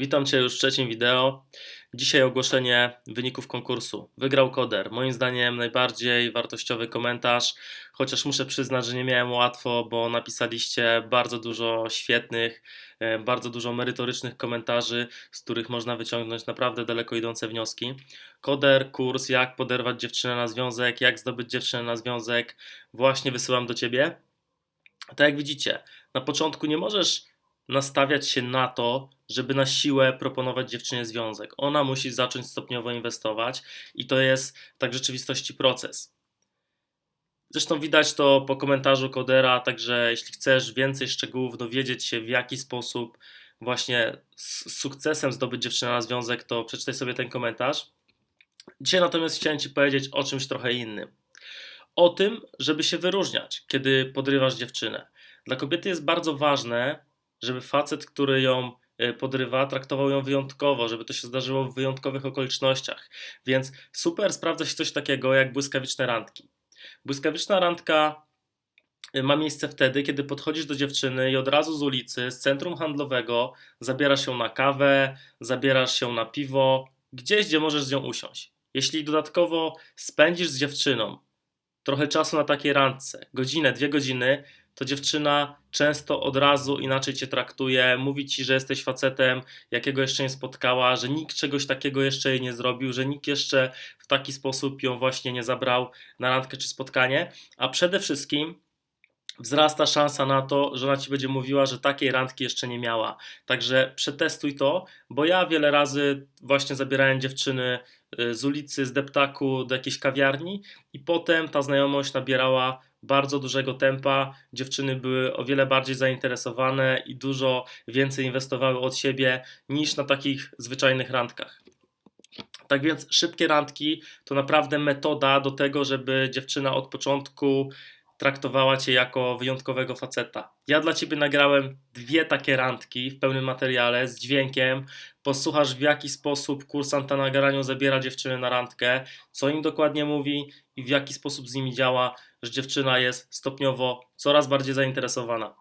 Witam Cię już w trzecim wideo. Dzisiaj ogłoszenie wyników konkursu. Wygrał Koder. Moim zdaniem najbardziej wartościowy komentarz, chociaż muszę przyznać, że nie miałem łatwo, bo napisaliście bardzo dużo świetnych, e, bardzo dużo merytorycznych komentarzy, z których można wyciągnąć naprawdę daleko idące wnioski. Koder, kurs, jak poderwać dziewczynę na związek, jak zdobyć dziewczynę na związek, właśnie wysyłam do Ciebie. Tak jak widzicie, na początku nie możesz nastawiać się na to, żeby na siłę proponować dziewczynie związek. Ona musi zacząć stopniowo inwestować i to jest tak w rzeczywistości proces. Zresztą widać to po komentarzu Kodera, także jeśli chcesz więcej szczegółów, dowiedzieć się w jaki sposób właśnie z sukcesem zdobyć dziewczynę na związek, to przeczytaj sobie ten komentarz. Dzisiaj natomiast chciałem Ci powiedzieć o czymś trochę innym. O tym, żeby się wyróżniać, kiedy podrywasz dziewczynę. Dla kobiety jest bardzo ważne, żeby facet, który ją e, podrywa, traktował ją wyjątkowo, żeby to się zdarzyło w wyjątkowych okolicznościach. Więc super sprawdza się coś takiego jak błyskawiczne randki. Błyskawiczna randka e, ma miejsce wtedy, kiedy podchodzisz do dziewczyny i od razu z ulicy, z centrum handlowego, zabierasz się na kawę, zabierasz się na piwo, gdzieś, gdzie możesz z nią usiąść. Jeśli dodatkowo spędzisz z dziewczyną trochę czasu na takiej randce, godzinę, dwie godziny, to dziewczyna często od razu inaczej cię traktuje, mówi ci, że jesteś facetem, jakiego jeszcze nie spotkała, że nikt czegoś takiego jeszcze jej nie zrobił, że nikt jeszcze w taki sposób ją właśnie nie zabrał na randkę czy spotkanie, a przede wszystkim wzrasta szansa na to, że ona ci będzie mówiła, że takiej randki jeszcze nie miała. Także przetestuj to, bo ja wiele razy właśnie zabierałem dziewczyny z ulicy, z deptaku do jakiejś kawiarni i potem ta znajomość nabierała bardzo dużego tempa. Dziewczyny były o wiele bardziej zainteresowane i dużo więcej inwestowały od siebie niż na takich zwyczajnych randkach. Tak więc szybkie randki to naprawdę metoda do tego, żeby dziewczyna od początku traktowała cię jako wyjątkowego faceta. Ja dla ciebie nagrałem dwie takie randki w pełnym materiale z dźwiękiem. Posłuchasz w jaki sposób kursant na nagraniu zabiera dziewczyny na randkę, co im dokładnie mówi i w jaki sposób z nimi działa, że dziewczyna jest stopniowo coraz bardziej zainteresowana.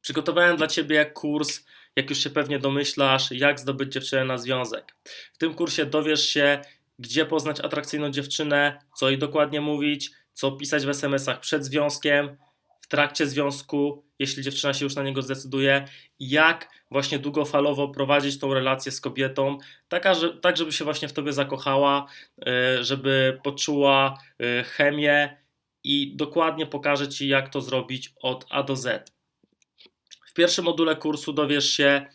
Przygotowałem dla ciebie kurs, jak już się pewnie domyślasz, jak zdobyć dziewczynę na związek. W tym kursie dowiesz się, gdzie poznać atrakcyjną dziewczynę, co jej dokładnie mówić, co pisać w SMS-ach przed związkiem, w trakcie związku, jeśli dziewczyna się już na niego zdecyduje, jak właśnie długofalowo prowadzić tą relację z kobietą, taka, że, tak żeby się właśnie w tobie zakochała, e, żeby poczuła e, chemię i dokładnie pokażę ci, jak to zrobić od A do Z. W pierwszym module kursu dowiesz się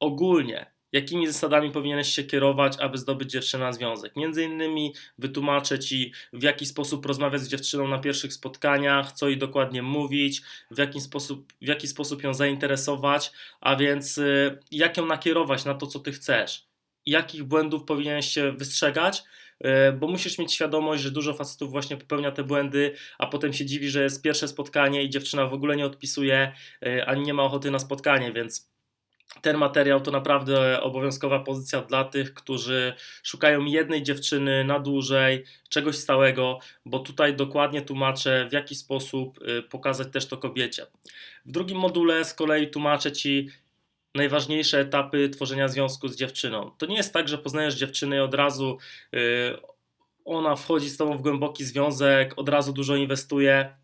ogólnie, jakimi zasadami powinieneś się kierować, aby zdobyć dziewczynę na związek. Między innymi wytłumaczę Ci, w jaki sposób rozmawiać z dziewczyną na pierwszych spotkaniach, co jej dokładnie mówić, w jaki sposób, w jaki sposób ją zainteresować, a więc y, jak ją nakierować na to, co Ty chcesz. Jakich błędów powinieneś się wystrzegać, y, bo musisz mieć świadomość, że dużo facetów właśnie popełnia te błędy, a potem się dziwi, że jest pierwsze spotkanie i dziewczyna w ogóle nie odpisuje, y, ani nie ma ochoty na spotkanie, więc ten materiał to naprawdę obowiązkowa pozycja dla tych, którzy szukają jednej dziewczyny na dłużej, czegoś stałego, bo tutaj dokładnie tłumaczę, w jaki sposób y, pokazać też to kobiecie. W drugim module z kolei tłumaczę Ci najważniejsze etapy tworzenia związku z dziewczyną. To nie jest tak, że poznajesz dziewczynę i od razu y, ona wchodzi z Tobą w głęboki związek, od razu dużo inwestuje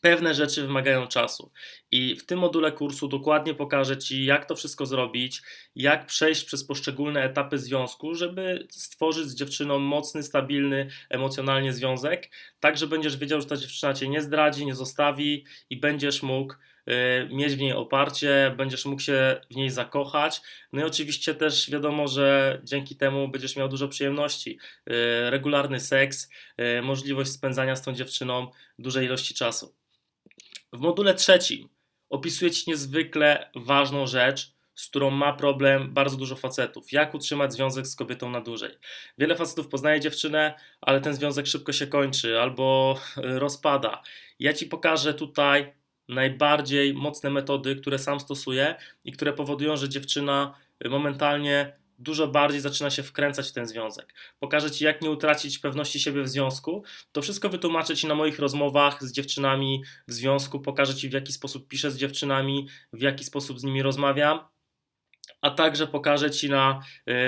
pewne rzeczy wymagają czasu. I w tym module kursu dokładnie pokażę Ci, jak to wszystko zrobić, jak przejść przez poszczególne etapy związku, żeby stworzyć z dziewczyną mocny, stabilny emocjonalnie związek, tak że będziesz wiedział, że ta dziewczyna Cię nie zdradzi, nie zostawi i będziesz mógł y, mieć w niej oparcie, będziesz mógł się w niej zakochać. No i oczywiście też wiadomo, że dzięki temu będziesz miał dużo przyjemności. Y, regularny seks, y, możliwość spędzania z tą dziewczyną dużej ilości czasu. W module trzecim opisuję Ci niezwykle ważną rzecz, z którą ma problem bardzo dużo facetów. Jak utrzymać związek z kobietą na dłużej. Wiele facetów poznaje dziewczynę, ale ten związek szybko się kończy albo rozpada. Ja Ci pokażę tutaj najbardziej mocne metody, które sam stosuję i które powodują, że dziewczyna momentalnie dużo bardziej zaczyna się wkręcać w ten związek. Pokażę Ci, jak nie utracić pewności siebie w związku. To wszystko wytłumaczę Ci na moich rozmowach z dziewczynami w związku. Pokażę Ci, w jaki sposób piszę z dziewczynami, w jaki sposób z nimi rozmawiam. a także pokażę Ci na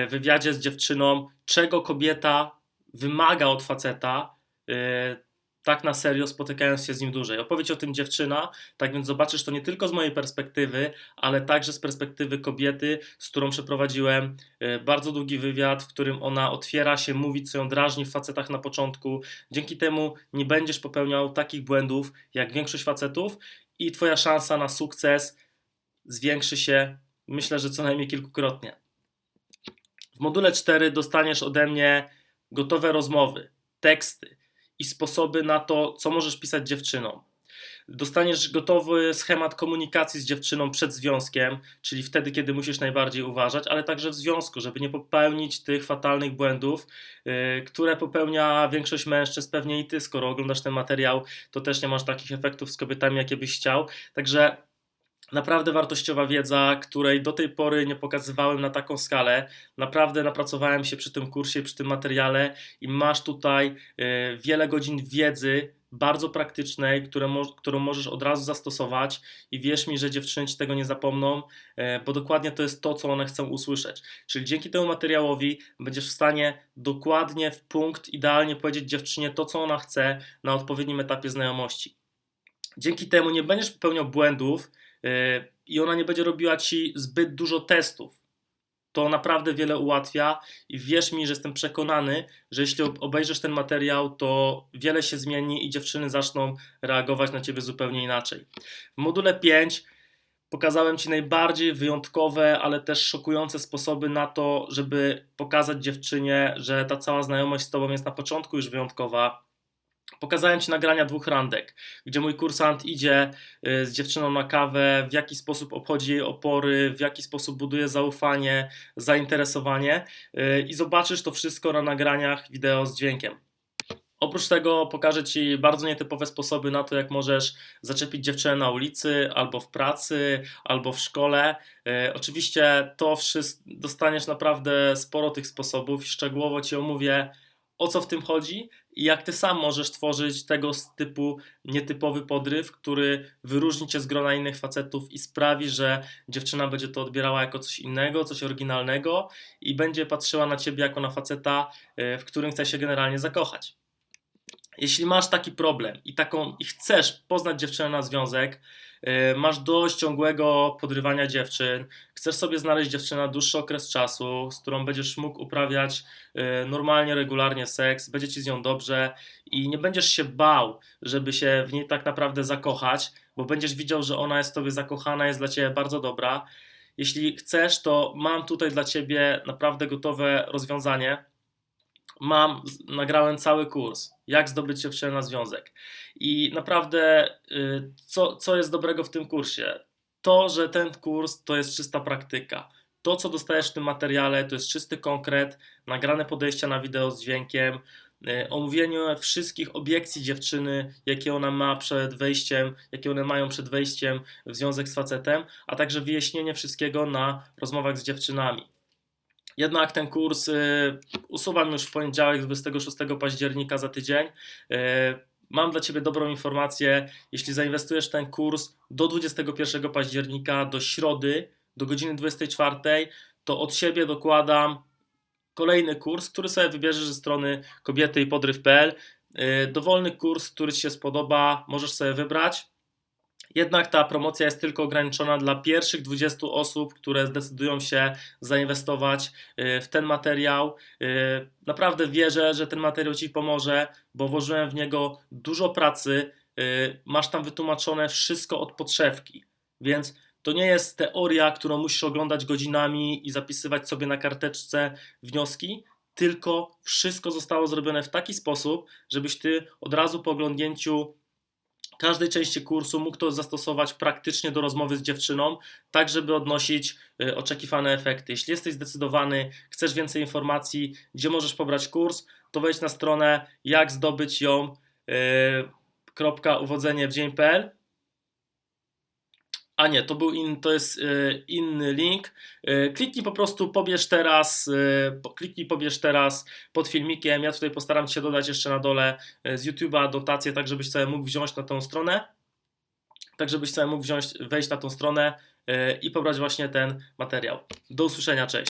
y, wywiadzie z dziewczyną, czego kobieta wymaga od faceta, y, tak na serio, spotykając się z nim dłużej. Opowiedź o tym dziewczyna, tak więc zobaczysz to nie tylko z mojej perspektywy, ale także z perspektywy kobiety, z którą przeprowadziłem y, bardzo długi wywiad, w którym ona otwiera się, mówi, co ją drażni w facetach na początku. Dzięki temu nie będziesz popełniał takich błędów jak większość facetów i Twoja szansa na sukces zwiększy się, myślę, że co najmniej kilkukrotnie. W module 4 dostaniesz ode mnie gotowe rozmowy, teksty i sposoby na to, co możesz pisać dziewczynom. Dostaniesz gotowy schemat komunikacji z dziewczyną przed związkiem, czyli wtedy, kiedy musisz najbardziej uważać, ale także w związku, żeby nie popełnić tych fatalnych błędów, yy, które popełnia większość mężczyzn, pewnie i ty, skoro oglądasz ten materiał, to też nie masz takich efektów z kobietami, jakie byś chciał. Także naprawdę wartościowa wiedza, której do tej pory nie pokazywałem na taką skalę. Naprawdę napracowałem się przy tym kursie, przy tym materiale i masz tutaj y, wiele godzin wiedzy bardzo praktycznej, które którą możesz od razu zastosować i wierz mi, że dziewczyny ci tego nie zapomną, y, bo dokładnie to jest to, co one chcą usłyszeć. Czyli dzięki temu materiałowi będziesz w stanie dokładnie w punkt, idealnie powiedzieć dziewczynie to, co ona chce na odpowiednim etapie znajomości. Dzięki temu nie będziesz popełniał błędów, i ona nie będzie robiła ci zbyt dużo testów. To naprawdę wiele ułatwia i wierz mi, że jestem przekonany, że jeśli obejrzysz ten materiał, to wiele się zmieni i dziewczyny zaczną reagować na ciebie zupełnie inaczej. W module 5 pokazałem Ci najbardziej wyjątkowe, ale też szokujące sposoby na to, żeby pokazać dziewczynie, że ta cała znajomość z Tobą jest na początku już wyjątkowa, Pokazałem Ci nagrania dwóch randek, gdzie mój kursant idzie y, z dziewczyną na kawę, w jaki sposób obchodzi jej opory, w jaki sposób buduje zaufanie, zainteresowanie y, i zobaczysz to wszystko na nagraniach wideo z dźwiękiem. Oprócz tego pokażę Ci bardzo nietypowe sposoby na to, jak możesz zaczepić dziewczynę na ulicy, albo w pracy, albo w szkole. Y, oczywiście to wszystko dostaniesz naprawdę sporo tych sposobów. Szczegółowo Ci omówię, o co w tym chodzi i jak ty sam możesz tworzyć tego typu nietypowy podryw, który wyróżni cię z grona innych facetów i sprawi, że dziewczyna będzie to odbierała jako coś innego, coś oryginalnego i będzie patrzyła na ciebie jako na faceta, e, w którym chce się generalnie zakochać. Jeśli masz taki problem i, taką, i chcesz poznać dziewczynę na związek, E, masz dość ciągłego podrywania dziewczyn, chcesz sobie znaleźć dziewczynę na dłuższy okres czasu, z którą będziesz mógł uprawiać e, normalnie, regularnie seks, będzie ci z nią dobrze i nie będziesz się bał, żeby się w niej tak naprawdę zakochać, bo będziesz widział, że ona jest w tobie zakochana, jest dla ciebie bardzo dobra. Jeśli chcesz, to mam tutaj dla ciebie naprawdę gotowe rozwiązanie mam, nagrałem cały kurs, jak zdobyć dziewczynę na związek. I naprawdę, y, co, co jest dobrego w tym kursie? To, że ten kurs to jest czysta praktyka. To, co dostajesz w tym materiale, to jest czysty konkret, nagrane podejścia na wideo z dźwiękiem, y, omówienie wszystkich obiekcji dziewczyny, jakie ona ma przed wejściem, jakie one mają przed wejściem w związek z facetem, a także wyjaśnienie wszystkiego na rozmowach z dziewczynami. Jednak ten kurs y, usuwam już w poniedziałek, 26 października za tydzień. Y, mam dla Ciebie dobrą informację. Jeśli zainwestujesz ten kurs do 21 października, do środy, do godziny 24, to od siebie dokładam kolejny kurs, który sobie wybierzesz ze strony kobiety i podryw.pl. Y, dowolny kurs, który Ci się spodoba, możesz sobie wybrać. Jednak ta promocja jest tylko ograniczona dla pierwszych 20 osób, które zdecydują się zainwestować y, w ten materiał. Y, naprawdę wierzę, że ten materiał Ci pomoże, bo włożyłem w niego dużo pracy. Y, masz tam wytłumaczone wszystko od podszewki, więc to nie jest teoria, którą musisz oglądać godzinami i zapisywać sobie na karteczce wnioski, tylko wszystko zostało zrobione w taki sposób, żebyś ty od razu po oglądnięciu każdej części kursu mógł to zastosować praktycznie do rozmowy z dziewczyną, tak żeby odnosić y, oczekiwane efekty. Jeśli jesteś zdecydowany, chcesz więcej informacji, gdzie możesz pobrać kurs, to wejdź na stronę jak zdobyć ją. Yy, uwodzenie w dzień.pl a nie, to był in, to jest y, inny link. Y, kliknij po prostu, pobierz teraz, y, kliknij pobierz teraz pod filmikiem. Ja tutaj postaram się dodać jeszcze na dole z YouTube'a dotację, tak żebyś sobie mógł wziąć na tą stronę. Tak żebyś sobie mógł wziąć, wejść na tą stronę i pobrać właśnie ten materiał. Do usłyszenia, cześć.